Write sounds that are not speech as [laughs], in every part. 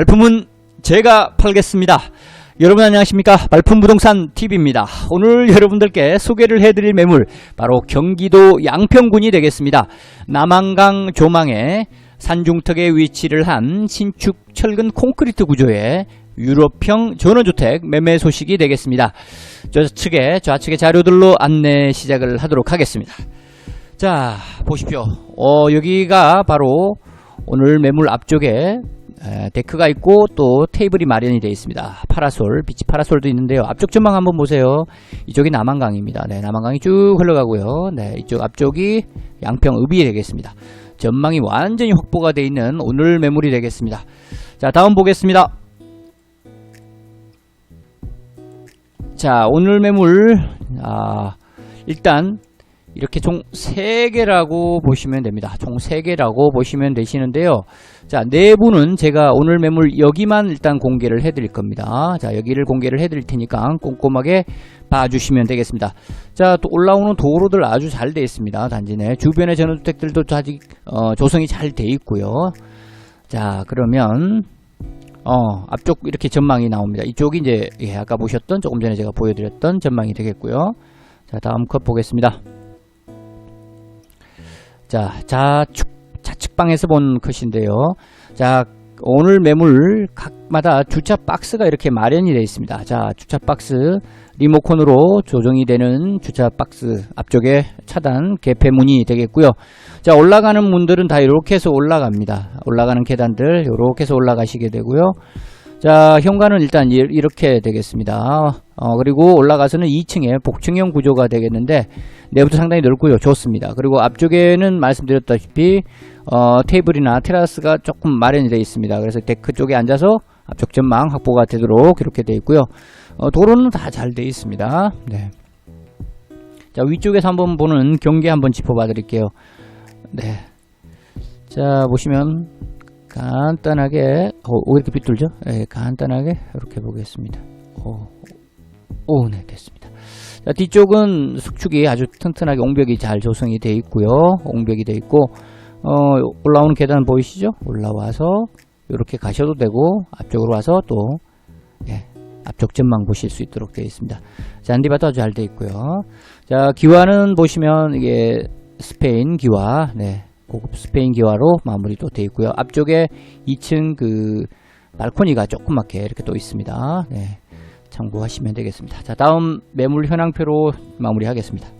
발품은 제가 팔겠습니다. 여러분 안녕하십니까 발품부동산 TV입니다. 오늘 여러분들께 소개를 해드릴 매물 바로 경기도 양평군이 되겠습니다. 남한강 조망에 산중턱에 위치를 한 신축 철근 콘크리트 구조의 유럽형 전원주택 매매 소식이 되겠습니다. 좌측에 좌측의 자료들로 안내 시작을 하도록 하겠습니다. 자 보십시오. 어, 여기가 바로 오늘 매물 앞쪽에 에, 데크가 있고 또 테이블이 마련이 되어 있습니다. 파라솔, 비치 파라솔도 있는데요. 앞쪽 전망 한번 보세요. 이쪽이 남한강입니다. 네, 남한강이 쭉 흘러가고요. 네, 이쪽 앞쪽이 양평읍이 되겠습니다. 전망이 완전히 확보가 되어 있는 오늘 매물이 되겠습니다. 자, 다음 보겠습니다. 자, 오늘 매물 아, 일단 이렇게 총 3개라고 보시면 됩니다. 총 3개라고 보시면 되시는데요. 자, 내부는 제가 오늘 매물 여기만 일단 공개를 해 드릴 겁니다. 자, 여기를 공개를 해 드릴 테니까 꼼꼼하게 봐주시면 되겠습니다. 자, 또 올라오는 도로들 아주 잘 되어 있습니다. 단지 내 주변의 전원주택들도 아직 어, 조성이 잘 되어 있고요. 자, 그러면 어, 앞쪽 이렇게 전망이 나옵니다. 이쪽이 이제 예, 아까 보셨던 조금 전에 제가 보여드렸던 전망이 되겠고요. 자, 다음 컷 보겠습니다. 자, 좌측, 좌 측방에서 본 컷인데요. 자, 오늘 매물 각마다 주차 박스가 이렇게 마련이 되어 있습니다. 자, 주차 박스 리모컨으로 조정이 되는 주차 박스 앞쪽에 차단 개폐 문이 되겠고요. 자, 올라가는 문들은 다 이렇게 해서 올라갑니다. 올라가는 계단들 이렇게 해서 올라가시게 되고요. 자, 현관은 일단 이- 이렇게 되겠습니다. 어, 그리고 올라가서는 2층에 복층형 구조가 되겠는데 내부도 상당히 넓고요. 좋습니다. 그리고 앞쪽에는 말씀드렸다시피 어, 테이블이나 테라스가 조금 마련이 되어 있습니다. 그래서 데크 쪽에 앉아서 앞쪽 전망 확보가 되도록 이렇게 되어 있고요. 어, 도로는 다 잘 되어 있습니다. 네. 자, 위쪽에서 한번 보는 경계 한번 짚어봐 드릴게요. 네. 자, 보시면 간단하게 어, 왜 이렇게 빗돌죠? 네, 간단하게 이렇게 보겠습니다. 오, 오, 네, 됐습니다. 자, 뒤쪽은 숙축이 아주 튼튼하게 옹벽이 잘 조성이 되어 있고요. 옹벽이 되어 있고 어, 올라오는 계단 보이시죠? 올라와서 이렇게 가셔도 되고 앞쪽으로 와서 또 예, 앞쪽 전망 보실 수 있도록 되어 있습니다. 잔디밭도 아주 잘 되어 있고요. 자, 기와는 보시면 이게 스페인 기와, 네, 고급 스페인 기와로 마무리도 되어 있고요. 앞쪽에 2층 그 발코니가 조그맣게 이렇게 또 있습니다. 네, 참고하시면 되겠습니다. 자, 다음 매물 현황표로 마무리하겠습니다.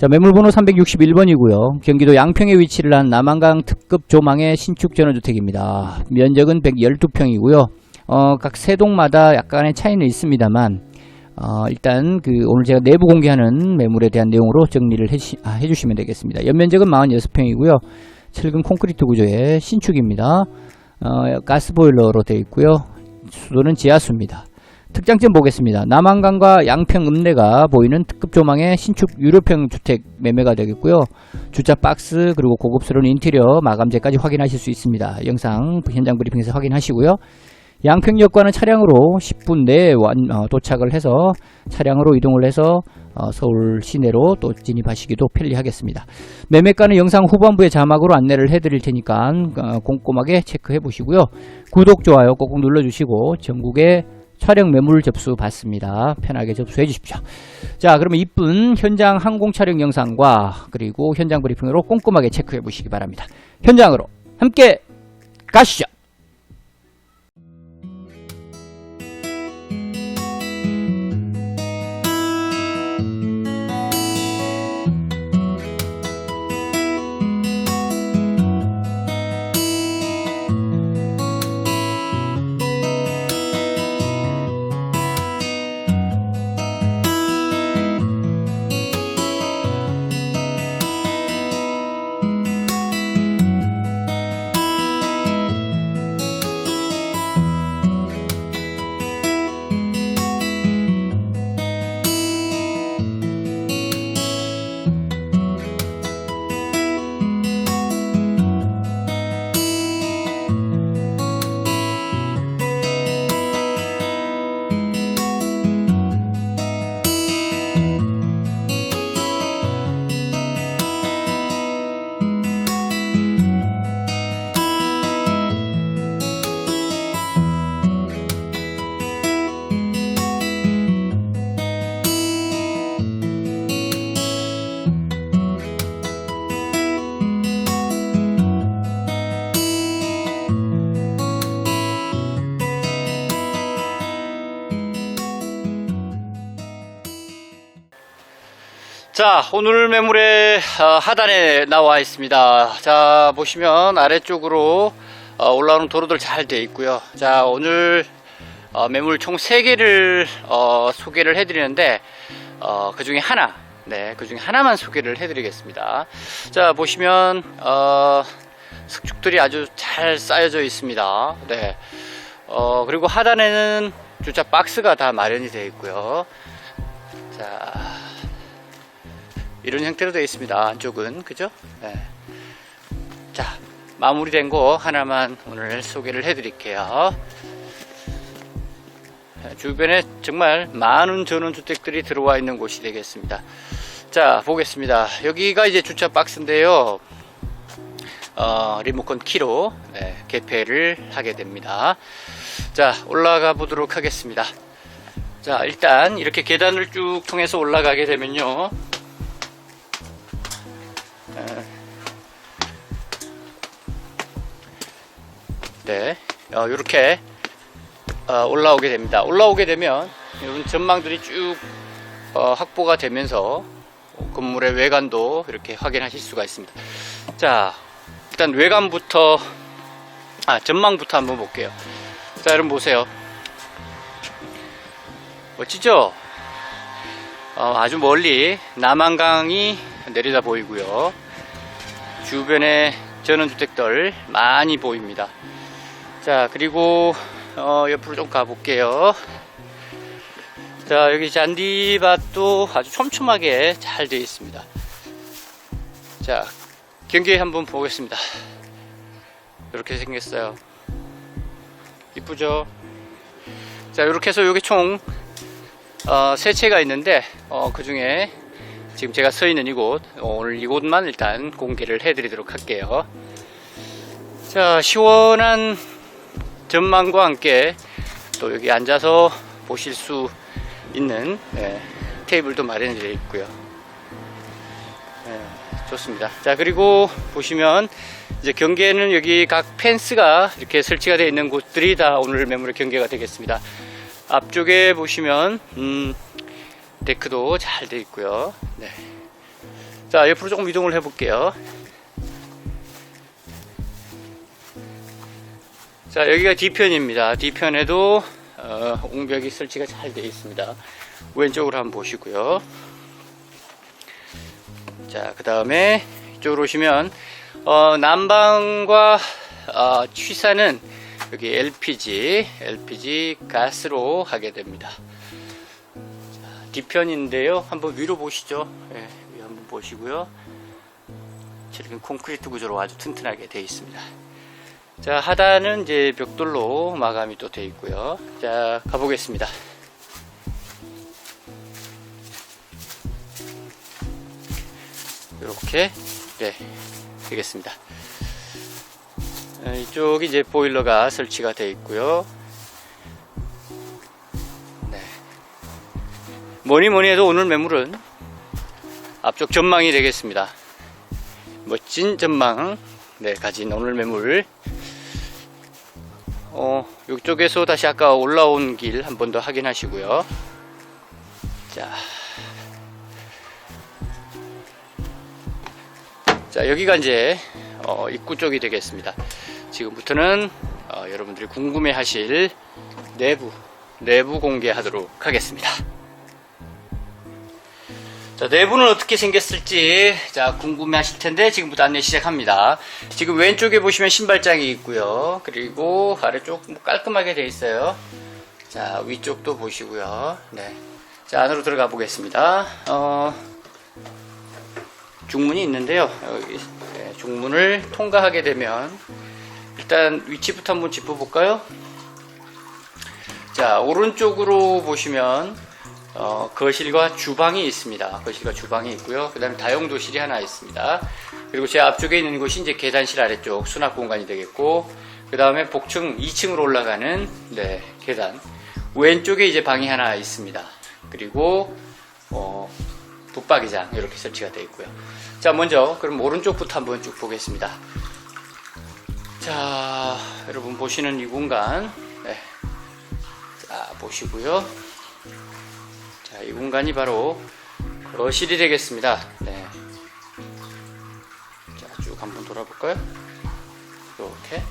자, 매물번호 361번이고요. 경기도 양평에 위치를 한 남한강 특급 조망의 신축 전원주택입니다. 면적은 112평이고요. 어, 각 세 동마다 약간의 차이는 있습니다만 어, 일단 그 오늘 제가 내부 공개하는 매물에 대한 내용으로 정리를 해시, 아, 해주시면 되겠습니다. 연면적은 46평이고요. 철근 콘크리트 구조의 신축입니다. 어, 가스보일러로 되어 있고요. 수도는 지하수입니다. 특장점 보겠습니다. 남한강과 양평 읍내가 보이는 특급 조망의 신축 유료평 주택 매매가 되겠고요. 주차 박스 그리고 고급스러운 인테리어 마감재까지 확인하실 수 있습니다. 영상 현장 브리핑에서 확인하시고요. 양평역과는 차량으로 10분 내에 완, 어, 도착을 해서 차량으로 이동을 해서 어, 서울 시내로 또 진입하시기도 편리하겠습니다. 매매가는 영상 후반부에 자막으로 안내를 해드릴 테니까 어, 꼼꼼하게 체크해 보시고요. 구독, 좋아요 꼭꼭 눌러주시고 전국에 촬영 매물 접수 받습니다. 편하게 접수해 주십시오. 자, 그러면 이쁜 현장 항공 촬영 영상과 그리고 현장 브리핑으로 꼼꼼하게 체크해 보시기 바랍니다. 현장으로 함께 가시죠. 자, 오늘 매물의 어, 하단에 나와 있습니다. 자, 보시면 아래쪽으로 어, 올라오는 도로들 잘돼 있고요. 자, 오늘 어, 매물 총 3개를 소개를 해드리는데 어, 그 중에 하나, 네, 그 중에 하나만 소개를 해드리겠습니다. 자, 보시면 어, 석축들이 아주 잘 쌓여져 있습니다. 네, 어, 그리고 하단에는 주차 박스가 다 마련이 되어 있고요. 자, 이런 형태로 되어 있습니다. 안쪽은 그죠? 네. 자 마무리된 거 하나만 오늘 소개를 해드릴게요. 네, 주변에 정말 많은 전원주택들이 들어와 있는 곳이 되겠습니다. 자 보겠습니다. 여기가 이제 주차 박스인데요. 어, 리모컨 키로 네, 개폐를 하게 됩니다. 자 올라가 보도록 하겠습니다. 자 일단 이렇게 계단을 쭉 통해서 올라가게 되면요. 네, 어, 이렇게 어, 올라오게 됩니다. 올라오게 되면 이런 전망들이 쭉 어, 확보가 되면서 건물의 외관도 이렇게 확인하실 수가 있습니다. 자, 일단 외관부터 아 전망부터 한번 볼게요. 자, 여러분 보세요. 멋지죠? 어, 아주 멀리 남한강이 내려다 보이고요. 주변에 전원주택들 많이 보입니다. 자, 그리고 어, 옆으로 좀 가볼게요. 자, 여기 잔디밭도 아주 촘촘하게 잘 되어 있습니다. 자, 경계 한번 보겠습니다. 이렇게 생겼어요. 이쁘죠? 자, 이렇게 해서 여기 총 어, 세 채가 있는데 어, 그 중에 지금 제가 서 있는 이곳 어, 오늘 이곳만 일단 공개를 해드리도록 할게요. 자, 시원한 전망과 함께 또 여기 앉아서 보실 수 있는 네, 테이블도 마련되어 있고요. 네, 좋습니다. 자 그리고 보시면 이제 경계는 여기 각 펜스가 이렇게 설치가 되어 있는 곳들이 다 오늘 매물의 경계가 되겠습니다. 앞쪽에 보시면 음, 데크도 잘 되어 있고요. 네. 자 옆으로 조금 이동을 해볼게요. 자 여기가 뒤편입니다. 뒤편에도 어, 옹벽이 설치가 잘 되어 있습니다. 왼쪽으로 한번 보시고요. 자그 다음에 이쪽으로 오시면 어, 난방과 어, 취사는 여기 LPG LPG 가스로 하게 됩니다. 자, 뒤편인데요. 한번 위로 보시죠. 예, 위 한번 보시고요. 이렇게 콘크리트 구조로 아주 튼튼하게 되어 있습니다 자 하단은 이제 벽돌로 마감이 또 되어 있고요. 자 가보겠습니다. 이렇게 네 되겠습니다. 어, 이쪽이 이제 보일러가 설치가 되어 있고요. 네. 뭐니 뭐니 해도 오늘 매물은 앞쪽 전망이 되겠습니다. 멋진 전망 네, 가진 오늘 매물 어, 이쪽에서 다시 아까 올라온 길 한 번 더 확인하시고요. 자. 자, 여기가 이제 어, 입구 쪽이 되겠습니다. 지금부터는 어, 여러분들이 궁금해 하실 내부, 내부 공개하도록 하겠습니다. 자, 내부는 어떻게 생겼을지 자 궁금해 하실 텐데 지금부터 안내 시작합니다. 지금 왼쪽에 보시면 신발장이 있고요. 그리고 아래쪽 뭐 깔끔하게 되어 있어요. 자, 위쪽도 보시고요. 네. 자, 안으로 들어가 보겠습니다. 어, 중문이 있는데요. 여기 네, 중문을 통과하게 되면 일단 위치부터 한번 짚어볼까요? 자, 오른쪽으로 보시면 어, 거실과 주방이 있습니다. 거실과 주방이 있고요. 그 다음에 다용도실이 하나 있습니다. 그리고 제 앞쪽에 있는 곳이 이제 계단실 아래쪽 수납 공간이 되겠고, 그 다음에 복층 2층으로 올라가는 네, 계단. 왼쪽에 이제 방이 하나 있습니다. 그리고 어, 붙박이장 이렇게 설치가 되어 있고요. 자, 먼저 그럼 오른쪽부터 한번 쭉 보겠습니다. 자, 여러분 보시는 이 공간, 네. 자, 보시고요. 자, 이 공간이 바로 거실이 되겠습니다. 네. 자, 쭉 한번 돌아볼까요? 이렇게.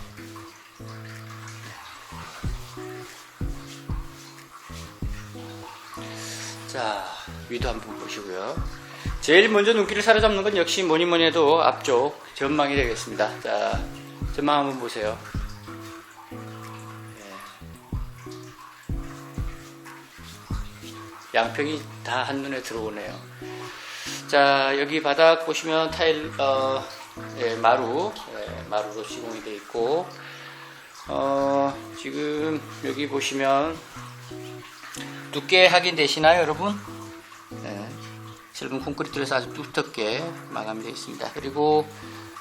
자, 위도 한번 보시고요. 제일 먼저 눈길을 사로잡는 건 역시 뭐니 뭐니 해도 앞쪽 전망이 되겠습니다. 자, 전망 한번 보세요. 양평이 다 한눈에 들어오네요. 자, 여기 바닥 보시면 타일, 어, 예, 마루, 예, 마루로 시공이 되어 있고, 어, 지금 여기 보시면 두께 확인되시나요, 여러분? 네. sil은 콘크리트에서 아주 두텁게 마감이 되어 있습니다. 그리고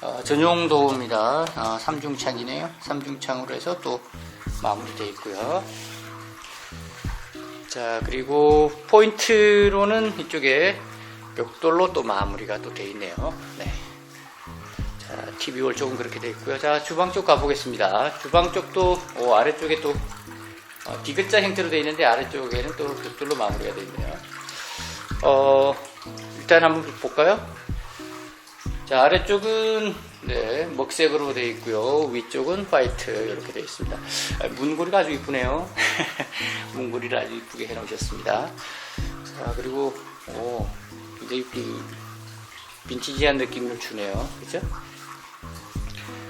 어, 전용 도어입니다. 어, 삼중창이네요. 삼중창으로 해서 또 마무리되어 있고요. 자 그리고 포인트로는 이쪽에 벽돌로 또 마무리가 또 되어 있네요. 네. 자 TV홀 쪽은 그렇게 되어 있고요. 자 주방 쪽 가보겠습니다. 주방 쪽도 오, 아래쪽에 또 어, 디귿자 형태로 되어 있는데 아래쪽에는 또 벽돌로 마무리가 되어 있네요. 어, 일단 한번 볼까요? 자, 아래쪽은 네, 먹색으로 되어 있고요. 위쪽은 화이트 이렇게 되어 있습니다. 아, 문고리가 아주 이쁘네요. [laughs] 문고리를 아주 이쁘게 해 놓으셨습니다. 자, 그리고 오, 굉장히 그 빈티지한 느낌을 주네요. 그죠?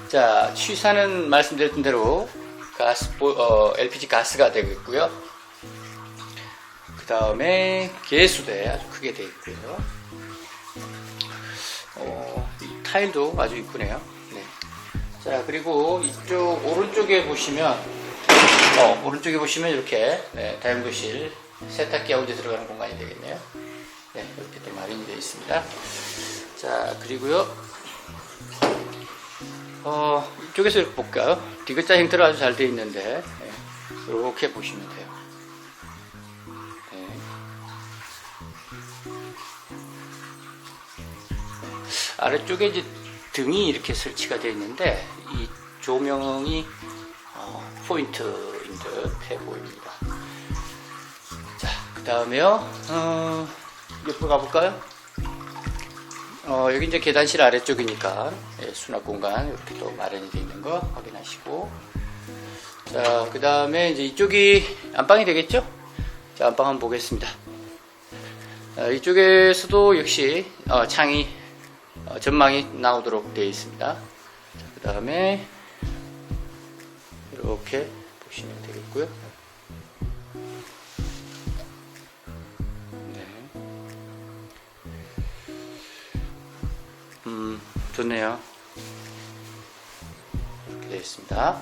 자, 취사는 말씀드렸던 대로 가스, 어, LPG 가스가 되겠고요. 그 다음에 개수대 아주 크게 되어 있고요. 타일도 아주 이쁘네요. 네. 자 그리고 이쪽 오른쪽에 보시면 어, 오른쪽에 보시면 이렇게 네, 다용도실 세탁기하고 이제 들어가는 공간이 되겠네요. 네, 이렇게 또 마련이 되어 있습니다. 자 그리고요. 어, 이쪽에서 이렇게 볼까요? 디귿자 형태로 아주 잘 되어 있는데 네, 이렇게 보시면 돼요. 아래쪽에 이제 등이 이렇게 설치가 되어 있는데 이 조명이 어, 포인트인 듯해 보입니다. 자, 그 다음에요. 어, 옆으로 가볼까요? 어, 여기 이제 계단실 아래쪽이니까 예, 수납 공간 이렇게 또 마련이 되어 있는 거 확인하시고 자, 그 다음에 이제 이쪽이 안방이 되겠죠? 자, 안방 한번 보겠습니다. 아, 이쪽에서도 역시 어, 창이 어, 전망이 나오도록 되어 있습니다. 그 다음에 이렇게 보시면 되겠고요. 네. 음, 좋네요. 이렇게 되어 있습니다.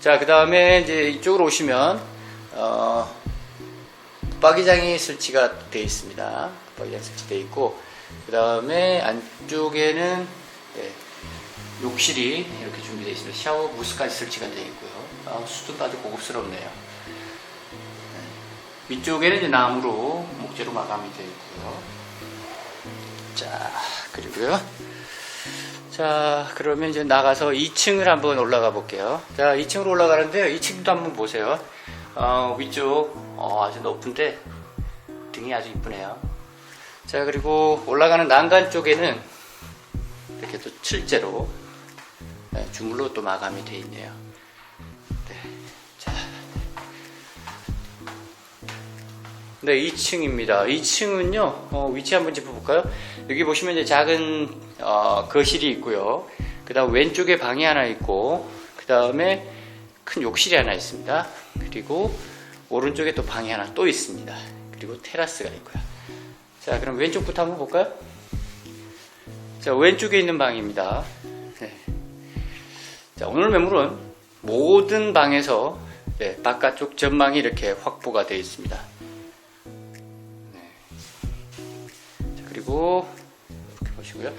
자, 그 다음에 이제 이쪽으로 오시면 어, 붙박이장이 설치가 되어 있습니다. 붙박이장 설치되어 있고 그 다음에 안쪽에는 네, 욕실이 이렇게 준비되어 있습니다. 샤워 부스까지 설치가 되어 있고요. 아, 수준도 아주 고급스럽네요. 네. 위쪽에는 이제 나무로 목재로 마감이 되어 있고요. 자, 그리고요. 자, 그러면 이제 나가서 2층을 한번 올라가 볼게요. 자, 2층으로 올라가는데요. 2층도 한번 보세요. 어, 위쪽 어, 아주 높은데 등이 아주 이쁘네요. 자, 그리고 올라가는 난간 쪽에는 이렇게 또 칠제로 네, 주물로 또 마감이 되어 있네요. 네, 자. 네, 2층입니다. 2층은요, 어, 위치 한번 짚어볼까요? 여기 보시면 이제 작은 어, 거실이 있고요. 그 다음 왼쪽에 방이 하나 있고, 그 다음에 큰 욕실이 하나 있습니다. 그리고 오른쪽에 또 방이 하나 또 있습니다. 그리고 테라스가 있고요. 자, 그럼 왼쪽부터 한번 볼까요? 자, 왼쪽에 있는 방입니다. 네. 자, 오늘 매물은 모든 방에서 네, 바깥쪽 전망이 이렇게 확보가 되어 있습니다. 네. 자, 그리고 이렇게 보시고요.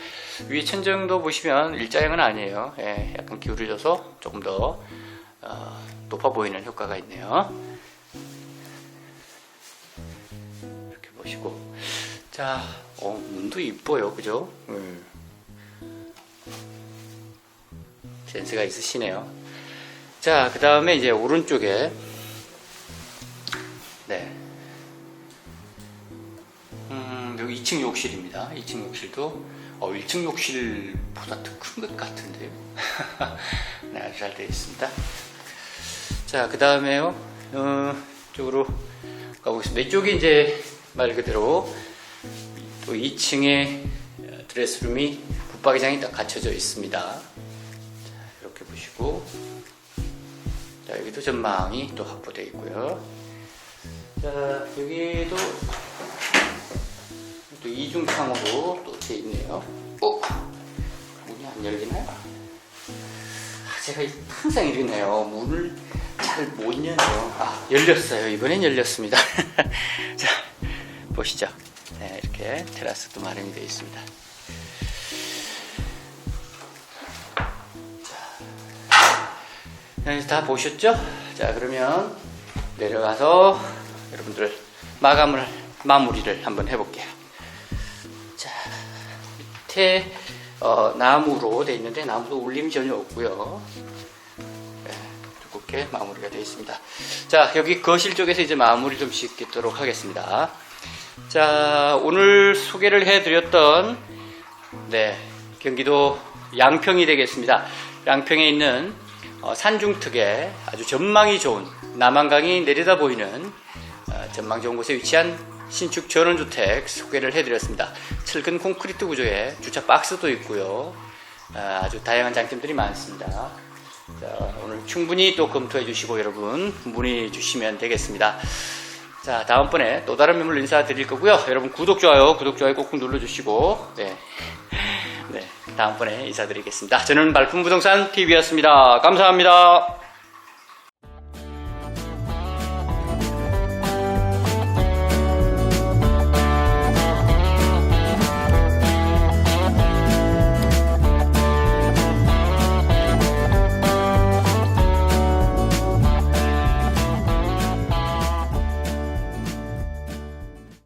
위에 천정도 보시면 일자형은 아니에요. 예, 약간 기울여져서 조금 더 어, 높아 보이는 효과가 있네요. 이렇게 보시고 자, 어, 문도 이뻐요, 그죠? 음. 센스가 있으시네요. 자, 그 다음에 이제 오른쪽에 네. 음, 여기 2층 욕실. 욕실입니다. 2층 욕실도 어, 1층 욕실보다 더 큰 것 같은데요. [laughs] 네, 아주 잘 되어 있습니다. 자, 그 다음에요. 어, 쪽으로 가보겠습니다. 이쪽이 이제 말 그대로 또 2층에 드레스룸이 붙박이장이 딱 갖춰져 있습니다. 자, 이렇게 보시고 자, 여기도 전망이 또 확보되어 있고요. 자, 여기도 또 이중창으로 또 되어 있네요. 어? 문이 안 열리나요? 아, 제가 이- 항상 이러네요. 문을 잘못 여네요. 아, 열렸어요. 이번엔 열렸습니다. [laughs] 자, 보시죠. 네, 이렇게 테라스도 마련이 되어 있습니다. 자, 다 보셨죠? 자, 그러면 내려가서 여러분들 마감을, 마무리를 한번 해볼게요. 자, 밑에 어, 나무로 되어 있는데 나무도 울림이 전혀 없고요. 네, 두껍게 마무리가 되어 있습니다. 자, 여기 거실 쪽에서 이제 마무리 좀 짓도록 하겠습니다. 자, 오늘 소개를 해드렸던 네, 경기도 양평이 되겠습니다. 양평에 있는 어, 산중특에 아주 전망이 좋은 남한강이 내려다 보이는 어, 전망 좋은 곳에 위치한 신축 전원주택 소개를 해드렸습니다. 철근 콘크리트 구조의 주차 박스도 있고요. 아, 아주 다양한 장점들이 많습니다. 자, 오늘 충분히 또 검토해 주시고 여러분 문의 주시면 되겠습니다. 자, 다음번에 또 다른 매물 인사드릴 거고요. 여러분 구독, 좋아요, 구독, 좋아요 꼭 눌러주시고, 네. 네, 다음번에 인사드리겠습니다. 저는 말품부동산 TV였습니다. 감사합니다.